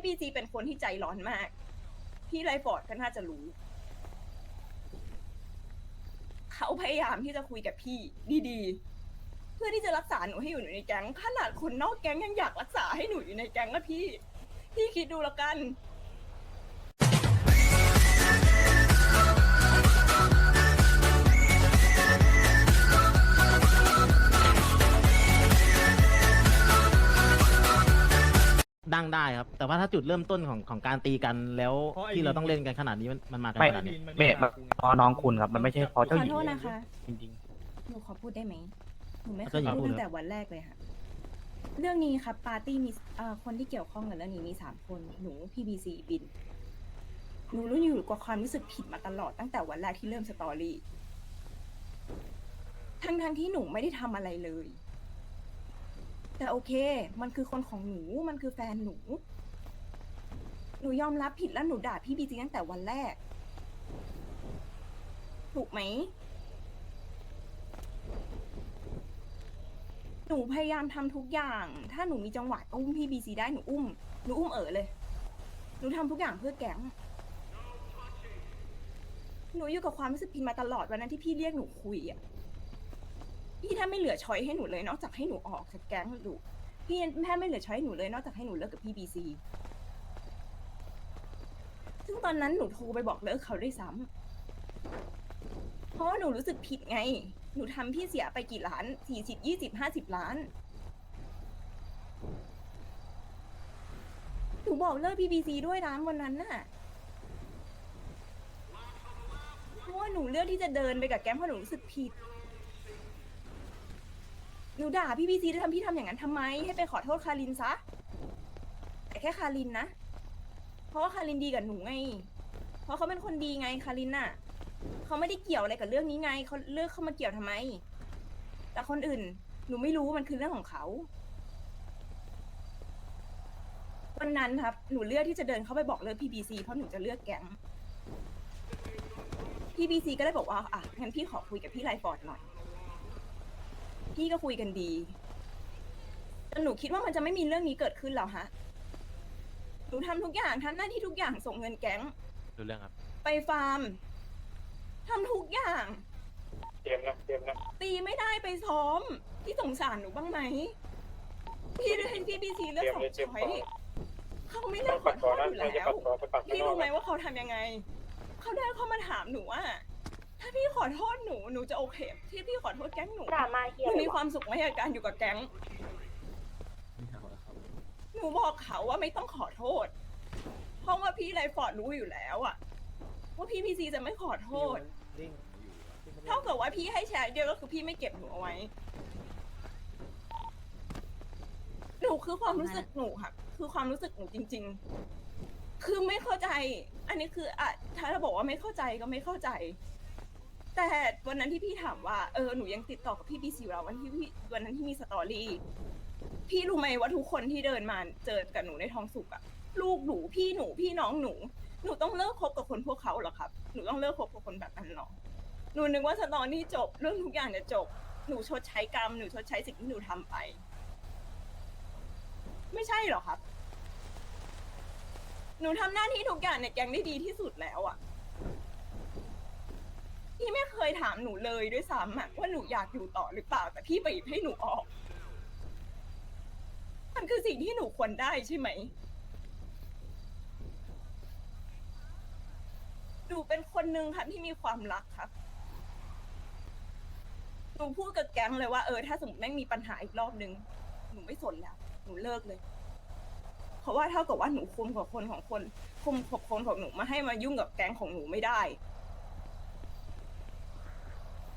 พี่บีจีเป็นคนที่ใจร้อนมาก พี่ไรฟอร์ดก็น่าจะรู้ เขาพยายามที่จะคุยกับพี่ดีๆ เพื่อที่จะรักษาหนูให้อยู่ในแก๊งขนาดคนนอกแก๊งยังอยากรักษาให้หนูอยู่ในแก๊งนะพี่ พี่คิดดูแล้วกัน ดังได้ครับ แต่ว่าถ้าจุดเริ่มต้นของของการตีกันแล้วเพราะไอ้ที่เราลิงต้องเล่นกันขนาดนี้มันมันมากันไม่ขนาดนี้เมฆมันเพราะน้องคุณครับมันไม่ใช่เพราะขเจ้าอหญิงโทษนะคะ จริง หนูขอพูดได้ไหมหนูไม่เคก็ยอย่าพูดพูดตั้งแต่วันแรกเลยค่ะ เรื่องนี้ครับปาร์ตี้มีเอ่อคนที่เกี่ยวข้องกับเรื่องนี้มีสามคน หนูพี่บีซีบิน หนูรู้อยู่กับความรู้สึกผิดมาตลอดตั้งแต่วันแรกที่เริ่มสตอรี่ ทั้งทั้งๆที่หนูไม่ได้ทำอะไรเลย แต่โอเค มันคือคนของหนู มันคือแฟนหนู หนูยอมรับผิดแล้วหนูด่าพี่บีซีตั้งแต่วันแรก ถูกไหม หนูพยายามทำทุกอย่าง ถ้าหนูมีจังหวะอุ้มพี่บีซีได้หนูอุ้ม หนูอุ้มเอ๋อเลย หนูทำทุกอย่างเพื่อแก๊ง หนูอยู่กับความรู้สึกผิดมาตลอดวันนั้นที่พี่เรียกหนูคุยอะ พี่แทบไม่เหลือช้อยให้หนูเลยนอกจากให้หนูออกจากแก๊งหนูพี่แทบไม่เหลือช้อยให้หนูเลยนอกจากให้หนูเลิกกับพี่บีซีซึ่งตอนนั้นหนูโทรไปบอกเลิกเขาด้วยซ้ำเพราะว่าหนูรู้สึกผิดไง หนูทำพี่เสียไปกี่ล้านสี่สิบยี่สิบห้าสิบล้าน หนูบอกเลิก BBC ด้วยนะวันนั้นน่ะ เพราะว่าหนูเลือกที่จะเดินไปกับแก๊งเพราะหนูรู้สึกผิด หนูด่าพี่บีซีที่ทำพี่ทำอย่างนั้นทำไม ให้ไปขอโทษคารินซะแต่แค่คารินนะ เพราะว่าคารินดีกับหนูไง เพราะเขาเป็นคนดีไงคารินน่ะ เขาไม่ได้เกี่ยวอะไรกับเรื่องนี้ไง เขาเลือกเข้ามาเกี่ยวทำไม แต่คนอื่น หนูไม่รู้มันคือเรื่องของเขา วันนั้นครับ หนูเลือกที่จะเดินเข้าไปบอกเลิก PBC เพราะหนูจะเลือกแก๊ง PBC ก็ได้บอกว่า อะงั้นพี่ขอคุยกับพี่ไรฟอร์ดหน่อย พี่ก็คุยกันดีแต่หนูคิดว่ามันจะไม่มีเรื่องนี้เกิดขึ้นแล้วฮะ หนูทำทุกอย่างทำหน้าที่ทุกอย่างส่งเงินแก๊ง ดูเรื่องครับ ไปฟาร์มทำทุกอย่าง เตรียมนะเตรียมนะตีไม่ได้ไปซ้อม พี่สงสารหนูบ้างไหม พี่ให้พี่บีซีเลือกสองช้อยเขาไม่เลืต้ออกงขปัอดโทคอษนะอยู่เราจะแล้ปัวดคอไปปัดข้างพี่นอรู้กไหมว่าเขาทำยังไง เขาเดินเข้ามาถามหนูว่า ถ้าพี่ขอโทษหนูหนูจะโอเค ที่พี่ขอโทษแก๊งหนูด่ามาเฮีหยนูเลมียความสุขไหมกับการอยู่กับแก๊งหนูบอกเขาว่าไม่ต้องขอโทษ เพราะว่าพี่ไรฟอร์ดรู้อยู่แล้วอะว่าพี่พีซีจะไม่ขอโทษเท่ากับว่าพี่ให้แชร์เดียวก็คือพี่ไม่เก็บหนูเอาไว้ หนูคือความรู้สึกหนูค่ะ คือความรู้สึกหนูจริง ๆ คือไม่เข้าใจ อันนี้คืออะถ้าเราบอกว่าไม่เข้าใจก็ไม่เข้าใจ แต่วันนั้นที่พี่ถามว่าเออหนูยังติดต่อกับพี่บีซีเราวันที่พี่วันนั้นที่มีสตอรี่พี่รู้ไหมว่าทุกคนที่เดินมาเจอกับหนูในท้องสุกอะลูกหนูพี่หนูพี่น้องหนู หนูต้องเลิกคบกับคนพวกเขาเหรอครับหนูต้องเลิกคบกับคนแบบนั้นหรอหนูนึกว่าสตอรี่จบเรื่องทุกอย่างจะจบ หนูชดใช้กรรมหนูชดใช้สิ่งที่หนูทำไป ไม่ใช่หรอครับ หนูทำหน้าที่ทุกอย่างในแกงได้ดีที่สุดแล้วอะ พี่ไม่เคยถามหนูเลยด้วยซ้ำอะว่าหนูอยากอยู่ต่อหรือเปล่า แต่พี่บีบให้หนูออก มันคือสิ่งที่หนูควรได้ใช่ไหม หนูเป็นคนหนึ่งค่ะที่มีความรักครับ หนูพูดกับแก๊งเลยว่าเออถ้าสมมติแม่งมีปัญหาอีกรอบนึง หนูไม่สนแล้ว หนูเลิกเลย เพราะว่าเท่ากับว่าหนูคุมกับคนของคนคุมกับคนของหนูมาให้มายุ่งกับแก๊งของหนูไม่ได้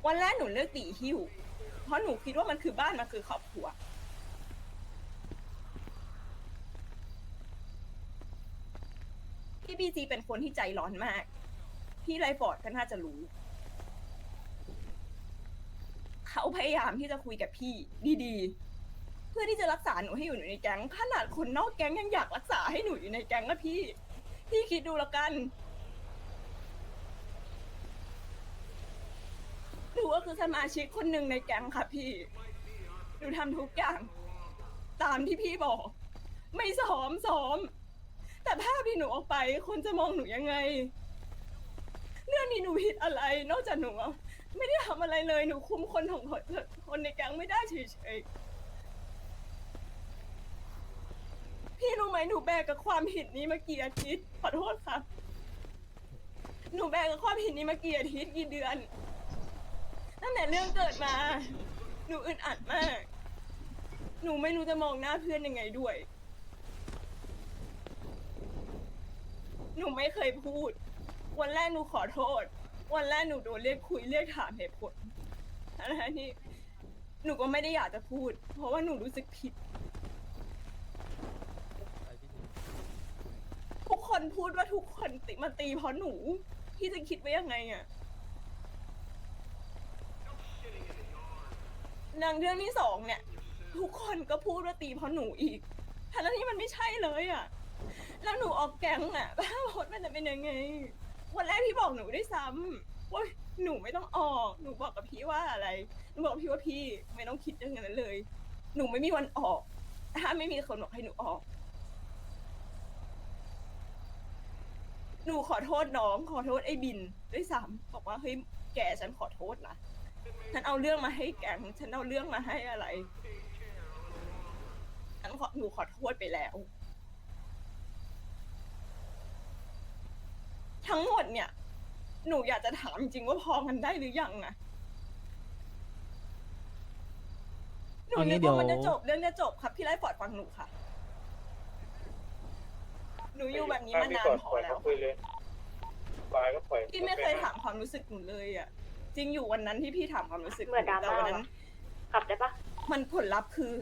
วันแรกหนูเลือกตีหิ้ว เพราะหนูคิดว่ามันคือบ้านมันคือครอบครัว พี่บีจีเป็นคนที่ใจร้อนมาก พี่ไรฟอร์ดก็น่าจะรู้ เขาพยายามที่จะคุยกับพี่ดีๆ เพื่อที่จะรักษาหนูให้อยู่ในแก๊งขนาดคนนอกแก๊งยังอยากรักษาให้หนูอยู่ในแก๊งนะพี่ พี่คิดดูแล้วกัน หนูก็ คือสมาชิกคนหนึ่งในแก๊งค่ะพี่ หนูทำทุกอย่าง ตามที่พี่บอก ไม่ซ้อมซ้อม แต่ภาพที่หนูออกไป คนจะมองหนูยังไง เรื่องนี้หนูผิดอะไร นอกจากหนูไม่ได้ทำอะไรเลย หนูคุมคนของคนคนในแก๊งไม่ได้เฉยๆ พี่รู้ไหมหนูแบกกับความผิดนี้มากี่อาทิตย์ ขอโทษครับ หนูแบกกับความผิดนี้มากี่อาทิตย์กี่เดือน ตั้งแต่เรื่องเกิดมา หนูอึดอัดมาก หนูไม่รู้จะมองหน้าเพื่อนยังไงด้วย หนูไม่เคยพูด วันแรกหนูขอโทษ วันแรกหนูโดนเรียกคุยเรียกถามเหตุผลทั้งๆที่ หนูก็ไม่ได้อยากจะพูด เพราะว่าหนูรู้สึกผิด ทุกคนพูดว่าทุกคนติมาตีเพราะหนูพี่จะคิดไว้ยังไงอะ นางเรื่องที่สองเนี่ย ทุกคนก็พูดว่าตีเพราะหนูอีกทั้งที่มันไม่ใช่เลยอะแล้วหนูออกแก๊งอะบ้าพดมันจะเป็นยังไง วันแรกพี่บอกหนูได้วยซ้ำว่าหนูไม่ต้องออก หนูบอกกับพี่ว่าอะไร หนูบอกพี่ว่าพี่ไม่ต้องคิดเรื่องนั้นเลย หนูไม่มีวันออก ถ้าไม่มีคนบอกให้หนูออก หนูขอโทษน้อง ขอโทษไอ้บินด้วยซ้ำบอกว่าเฮ้ยแกฉันขอโทษนะ ฉันเอาเรื่องมาให้แกงฉันเอาเรื่องมาให้อะไรฉันขอหนูขอโทษไปแล้ว ทั้งหมดเนี่ย หนูอยากจะถามจริงๆว่าพอกันได้หรือยังอะหนูเอางี้นึกเดี๋ยวว่ามันจะจบเรื่องจะจบครับพี่ไล่ปอดฟังหนูค่ะ หนูอยู่แบบนี้มานานพอแล้ว คุยเลยปล่อยก็ปล่อยพี่ไม่เคยถามความรู้สึกหนูเลยอะ จริงอยู่วันนั้นที่พี่ถามความรู้สึกเหมือนดราม่า แต่วันนั้น ขับได้ปะมันผลลัพธ์คือ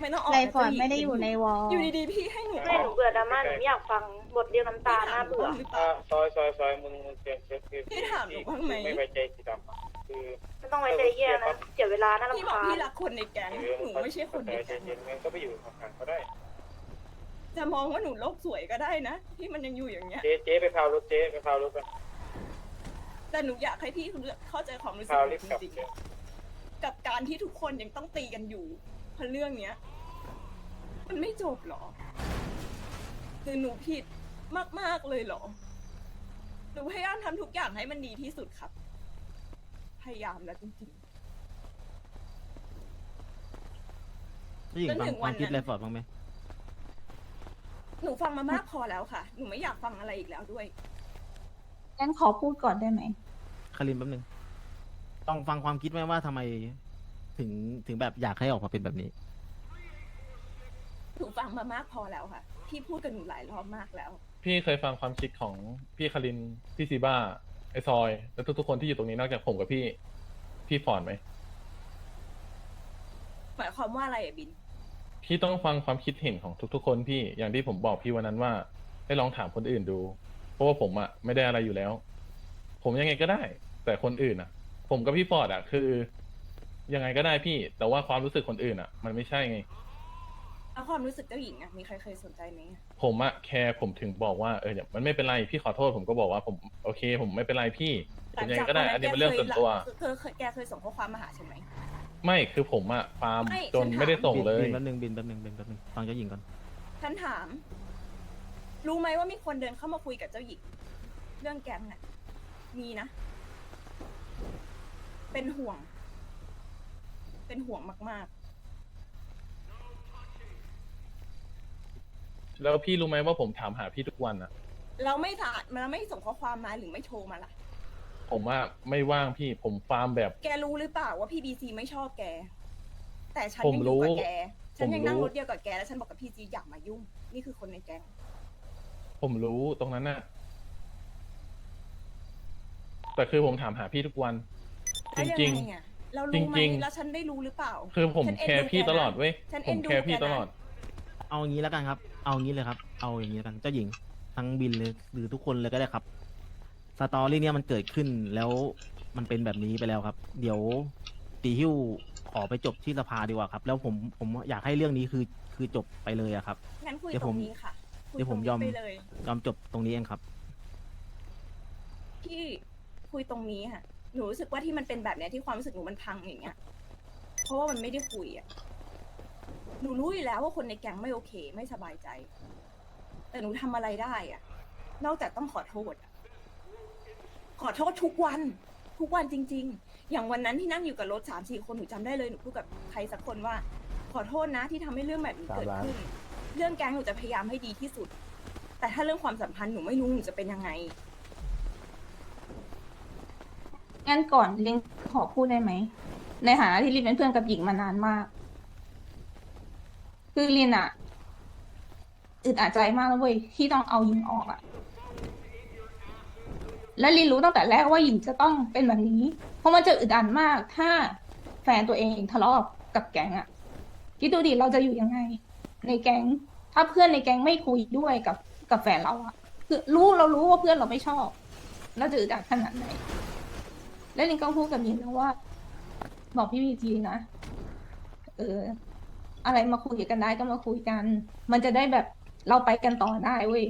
ไม่ต้องออกไรนะฟอร์ดเจ้าหญิงไม่ได้อยู่ในวอลอยู่ดีๆพี่ให้หนูไม่หนูเบื่อดราม่าหนูไม่อยากฟังบทเรียนน้ำตาพี่น่าถามหนูเบื่อบ้างหรือเปอ่าล่า ซอยซอยซอยมึงมึงเตรียมเช็คคือพี่ถามหนูบ้างไหม ไม่ไว้ใจสีดำอะคือไม่ต้องไว้ใจเยี่ยนะเสียเวลาน่ารำพี่บอกคาญพี่รักคนในแก๊งหนูไม่ใช่คนในใจแก๊งเย็นๆงั้นก็ไปอยู่ห่างๆก็ได้ จะมองว่าหนูโลกสวยก็ได้นะที่มันยังอยู่อย่างเงี้ย เจ๊เจ๊ไปพาวรถเจ๊ไปพาวรถไป แต่หนูอยากให้พี่เข้าใจความรู้สึกพาวหรีนูบกลับจริงเจ๊ๆกับการที่ทุกคนยังต้องตีกันอยู่เพราะเรื่องเนี้ย มันไม่จบหรอคือหนูผิดมากๆเลยเหรอหนูพยายามทำทุกอย่างให้มันดีที่สุดครับ พยายามแล้วจริงผู้หญิงจนฟังถึงควัวานมนั้นคิดไรฟอร์ดบ้างไหมๆหนูฟังมามากพอแล้วค่ะ หนูไม่อยากฟังอะไรอีกแล้วด้วย งั้นขอพูดก่อนได้ไหม คารินแป๊บนึงต้องฟังความคิดไหมว่าทำไม ถึงถึงแบบอยากให้ออกมาเป็นแบบนี้ หนูฟังมามากพอแล้วค่ะ พี่พูดกับหนูหลายรอบมากแล้ว พี่เคยฟังความคิดของพี่คารินพี่ซีบ้าไอซอย และทุกๆคนที่อยู่ตรงนี้นอกจากผมกับพี่ พี่ฟอนไหม หมายความว่าอะไรอะบิน พี่ต้องฟังความคิดเห็นของทุกๆคนพี่อย่างที่ผมบอกพี่วันนั้นว่าให้ลองถามคนอื่นดู เพราะว่าผมอะไม่ได้อะไรอยู่แล้ว ผมยังไงก็ได้ แต่คนอื่นอะผมกับพี่ฟอร์ดอะคือยังไงก็ได้พี่ แต่ว่าความรู้สึกคนอื่นอะมันไม่ใช่ไงแล้วความรู้สึกเจ้าหญิงอะมีใครเคยสนใจไหมอะผมอะแคร์ผมถึงบอกว่าเออเนี่ยมันไม่เป็นไรพี่ขอโทษผมก็บอกว่าผมโอเค ผมไม่เป็นไรพี่ผมยังไงก็ได้ อันนี้เป็นเรื่องส่วนตัว เธอเคยแกเคยส่งข้อความมาหาฉันไหม ไม่คือผมอะฟาร์มไม่จนฉันถาม ไม่ได้ส่งเลย บินแป๊บนึงบินแป๊บนึงบินแป๊บนึงฟังเจ้าหญิงก่อนฉันถาม รู้ไหมว่ามีคนเดินเข้ามาคุยกับเจ้าหญิง เรื่องแก๊งน่ะ มีนะ เป็นห่วง เป็นห่วงมากแล้วพี่รู้ไหมว่าผมถามหาพี่ทุกวันอะๆ เราไม่ถามเราไม่ส่งข้อความมาหรือไม่โทรมาล่ะ ผมอะไม่ว่างพี่ผมฟาร์มแบบ แกรู้หรือเปล่าว่าพี่บีซีไม่ชอบแก แต่ฉันผมยังอรู้ยู่กับแกฉันยังนั่งผมรู้รถเดียวกับแกแล้วฉันบอกกับพี่จีอย่ามายุ่ง นี่คือคนในแก๊งผมรู้ตรงนั้นน่ะ แต่คือผมถามหาพี่ทุกวันจแล้วยังริงไงอะเรารู้ไหมจริงๆ แล้วฉันได้รู้หรือเปล่าๆคือผมฉันเอ็นแคร์ดูพี่แกนะตลอดเว้ยฉันผเอ็นมดูแคร์พี่แกนะ ตลอด เอางี้แล้วกันครับ เอางี้เลยครับ เอาอย่างนี้แล้วกันเจ้าหญิงทั้งบินเลยหรือทุกคนเลยก็ได้ครับสตอรี่เนี้ยมันเกิดขึ้นแล้วมันเป็นแบบนี้ไปแล้วครับ เดี๋ยวตีฮิ้วขอไปจบที่สภาดีกว่าครับ แล้วผมผมอยากให้เรื่องนี้คือคือจบไปเลยอะครับ งั้นคุยเดี๋ยวตผรมงนี้ค่ะคุเดี๋ยวผมยอมตรงนี้ไปเลย ยอมจบตรงนี้เองครับ พี่ คุยตรงนี้ค่ะหนูรู้สึกว่าที่มันเป็นแบบเนี้ยที่ความรู้สึกหนูมันพังอย่างเงี้ย เพราะว่ามันไม่ได้คุยอะหนูรู้อยู่แล้วว่าคนในแก๊งไม่โอเค ไม่สบายใจ แต่หนูทำอะไรได้อะนอกจากต้องขอโทษอะขอโทษทุกวัน ทุกวันจริง ๆ อย่างวันนั้นที่นั่งอยู่กับรถสามสี่คนหนูจำได้เลยหนูพูดกับใครสักคนว่า ขอโทษนะที่ทำให้เรื่องแบบนี้เกิดขึ้น เรื่องแก๊งหนูจะพยายามให้ดีที่สุด แต่ถ้าเรื่องความสัมพันธ์หนูไม่รู้หนูจะเป็นยังไง งั้นก่อนลินขอพูดได้ไหม ในฐานะที่ลินเป็นเพื่อนกับหญิงมานานมาก คือลินอะอึดอัดใจมากแล้วเว้ยที่ต้องเอาหญิงออกอะและลินรู้ตั้งแต่แรกว่าหญิงจะต้องเป็นแบบนี้ เพราะมันจะอึดอัดมากถ้าแฟนตัวเองทะเลาะกับแก๊งอะคิดดูดิเราจะอยู่ยังไง ในแก๊งถ้าเพื่อนในแก๊งไม่คุยด้วยกับกับแฟนเราอะคือรู้เรารู้ว่าเพื่อนเราไม่ชอบเราจะอึดอัดขนาดไหน แล้วลินก็พูดกับยินแล้วว่า บอกพี่พีจีนะเออ อะไรมาคุยกันได้ก็มาคุยกัน มันจะได้แบบเราไปกันต่อได้เว้ย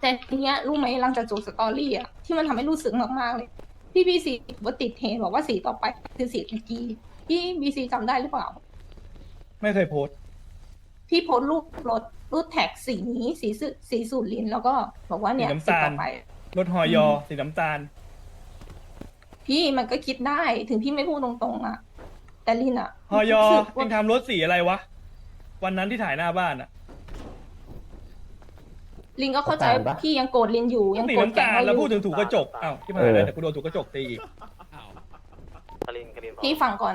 แต่ทีเนี้ยรู้ไหมหลังจากจบสตอรี่อะที่มันทำให้รู้สึกมากๆเลย พี่บีซีว่าติดเทรนด์บอกว่าสีต่อไปคือสีตะกี้พี่บีซีจำได้หรือเปล่า ไม่เคยโพสต์พี่โพสต์รูปรถรูปแท็กสีนี้สีสุสีสูตรลินแล้วก็บอกว่าเนี่ยสีน้ำสีตาลต่อไปรถหอยออืมสีน้ำตาล พี่มันก็คิดได้ถึงพี่ไม่พูดตรงๆอะแต่ลินอะหอยอรู้สึกลิว่านทำรถสีอะไรวะ วันนั้นที่ถ่ายหน้าบ้านอะลินก็เข้าใจพี่ยังโกรธลินอยู่ยังสีโกรธน้ำแกตาลเขาอแล้วยู่พูดถึงถูกกระจกอ้าวที่ผ่านแล้วแต่กูโดนถูกกระจกตีอีกคารินคารินบอกพี่ฟังก่อน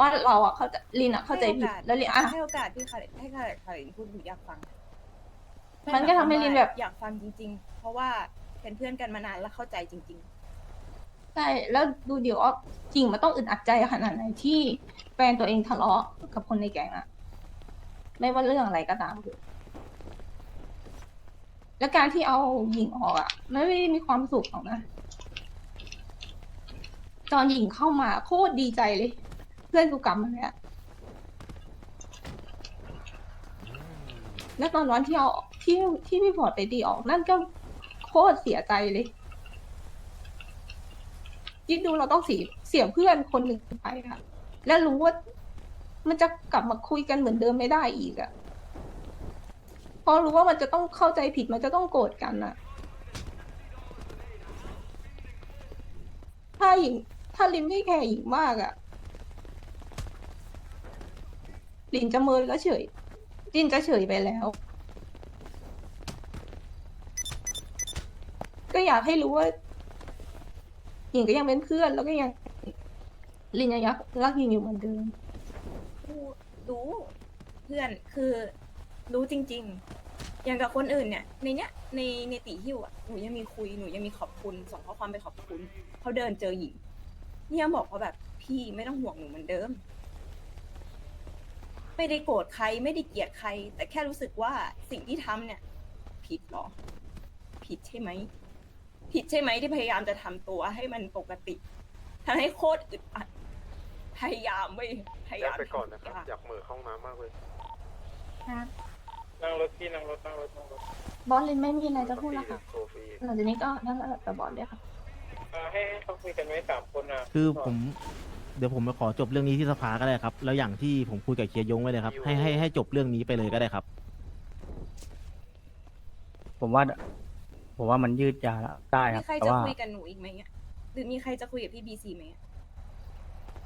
ว่าเราอะเข้าใจลินอะเข้าใจผิดให้โอกาสแล้วลินอะ ให้โอกาสพี่คาริให้คาริคารินพูดหนูอยากฟังมันก็ทำให้ลินแบบ อยากฟังจริง ๆ เพราะว่าเป็นเพื่อนกันมานานแล้วเข้าใจจริงใช่แล้วดูเดี๋ยวว่าจริงมันต้องอึดอัดใจขนาดไหนที่แฟนตัวเองทะเลาะกับคนในแก๊งอะไม่ว่าเรื่องอะไรก็ตามแล้วการที่เอาหญิงออกอะมันไม่ได้มีความสุขหรอกนะตอนหญิงเข้ามาโคตรดีใจเลย เพื่อนกูกลับมาแล้วแล้วตอนวันที่เอาที่ที่พี่พอร์ตไปตีออกนั่นก็โคตรเสียใจเลย คิดดูเราต้องเสียเสียเพื่อนคนหนึ่งไปอะแล้วรู้ว่ามันจะกลับมาคุยกันเหมือนเดิมไม่ได้อีกอะเพราะรู้ว่ามันจะต้องเข้าใจผิดมันจะต้องโกรธกันอะถ้าหญิง ถ้าลินไม่แคร์หญิงมากอะลินจะเมินแล้วเฉยลินจะเฉยไปแล้ว ก็อยากให้รู้ว่า หญิงก็ยังเป็นเพื่อนแล้วก็ยังลินยังรักรักหญิงอยู่เหมือนเดิมรู้เพื่อนคือรู้จริง ๆ อย่างกับคนอื่นเนี่ย ในเนี้ยในในตีหิวอะหนูยังมีคุยหนูยังมีขอบคุณส่งข้อความไปขอบคุณเขาเดินเจอหญิงเนี่ยบอกว่าแบบพี่ไม่ต้องห่วงหนูเหมือนเดิม ไม่ได้โกรธใครไม่ได้เกลียดใคร แต่แค่รู้สึกว่าสิ่งที่ทำเนี่ย ผิดหรอ ผิดใช่ไหม ผิดใช่ไหมที่พยายามจะทำตัวให้มันปกติทำให้โคตรอึดอัดพยายามเว้ยพยายามไปก่อนนะครับทำทุกอยากเหมือเข้าห้องน้ำมากเลย ครับนั่งรถพี่นั่งรถนั่งรถนั่งรถบอสลินไม่มีอะไรจะพูดแล้วค่ะโซฟีหลังจากนี้ก็นั่นแหละแต่บอสด้วยค่ะอ่าให้ให้เขาคุยกันไว้สามคนนะคือผม เดี๋ยวผมมาขอจบเรื่องนี้ที่สภาก็ได้ครับ แล้วอย่างที่ผมคุยกับเคียร์ยงไว้เลยครับ ให้ให้ให้จบเรื่องนี้ไปเลยก็ได้ครับ ผมว่า ผมว่ามันยืดยาวแล้วได้คมีรับใครแต่จะว่าคุยกับหนูอีกไหมอะหรือมีใครจะคุยกับพี่บีซีไหมอะ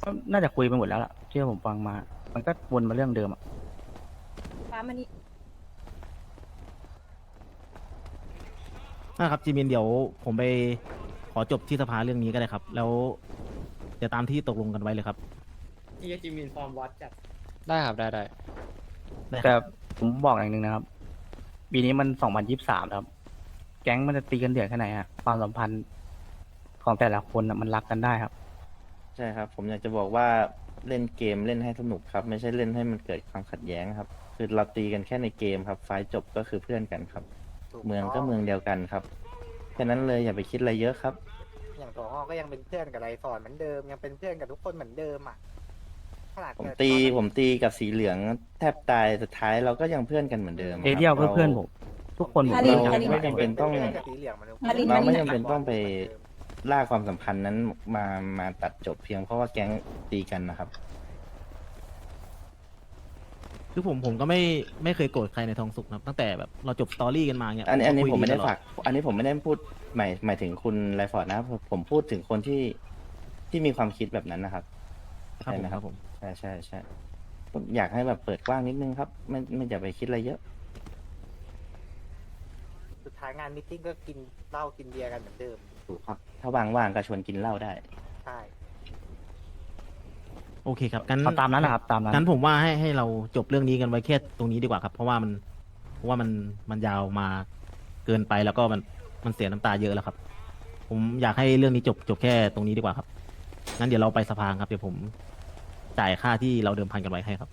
ก็น่าจะคุยไปหมดแล้วล่ะที่ผมฟังมา มันก็วนมาเรื่องเดิมอะฟ้ามันนี่นะครับจีมินเดี๋ยวผมไปขอจบที่สภาเรื่องนี้ก็ได้ครับ แล้วเดี๋ยวตามที่ตกลงกันไว้เลยครับที่จิมินฟอร์มวัดจัดได้ครับได้ได้ได้คแต่รับผมบอกอย่างหนึ่งนะครับ ปีนี้มันสองพันยี่สิบสามครับ แก๊งมันจะตีกันเดือดแค่ไหนฮะความสัมพันธ์ของแต่ละคนน่ะมันรักกันได้ครับ ใช่ครับ ผมอยากจะบอกว่าเล่นเกมเล่นให้สนุกครับ ไม่ใช่เล่นให้มันเกิดความขัดแย้งครับ คือเราตีกันแค่ในเกมครับไฟล์จบก็คือเพื่อนกันครับเมืองก็เมืองเดียวกันครับแค่นั้นเลยอย่าไปคิดอะไรเยอะครับ อย่างตัวห้อก็ยังเป็นเพื่อนกับไรสอนเหมือนเดิมยังเป็นเพื่อนกับทุกคนเหมือนเดิมอะขนาดผมเกิดตีตอนนั้นผมตีกับสีเหลืองแทบตายสุดท้ายเราก็ยังเพื่อนกันเหมือนเดิมครับเอเดียวก็เพื่อนผม ทุกคนผมาริรู้นจัการินไม่จำเป็นต้องพื่กับสีเหลืองมันมารินเราไม่มารินจำเป็นต้องไปลากความสัมพันธ์นั้นมามาตัดจบเพียงเพราะว่าแก๊งตีกันนะครับ คือผมผมก็ไม่ไม่เคยโกรธใครในทองสุกนะครับตั้งแต่แบบเราจบสตอรี่กันมาเนี่ยอันนี้อันนี้คุยผมไม่ได้ตลอฝาก อันนี้ผมไม่ได้พูดหมายหมายถึงคุณไรฟอร์ดนะผมผมพูดถึงคนที่ที่มีความคิดแบบนั้นนะครับครับผมใช่ไหมครับผมใช่ใช่ใช่ผมอยากให้แบบเปิดกว้างนิดนึงครับ ไม่ไม่อย่าไปคิดอะไรเยอะสุด ท้ายงานมิทติ้งก็กินเหล้ากินเบียร์กันเหมือนเดิม ถูกครับ ถ้าว่างๆก็ชวนกินเหล้าได้ ใช่ โอเคครับงั้นเอาตามนั้นนะครับตามนั้นงั้นผมว่าให้ให้เราจบเรื่องนี้กันไว้แค่ตรงนี้ดีกว่าครับ เพราะว่ามันเพราะว่ามันมันยาวมาเกินไปแล้วก็มันมันเสียน้ำตาเยอะแล้วครับ ผมอยากให้เรื่องนี้จบจบแค่ตรงนี้ดีกว่าครับงั้นเดี๋ยวเราไปสภาครับเดี๋ยวผมจ่ายค่าที่เราเดิมพันกันไว้ให้ครับ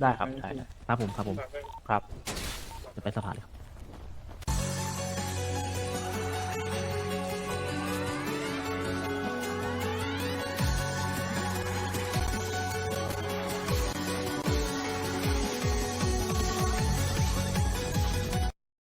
ได้ครับได้ได้ครับผมครับผมครับ จะไปสภาเลยครับ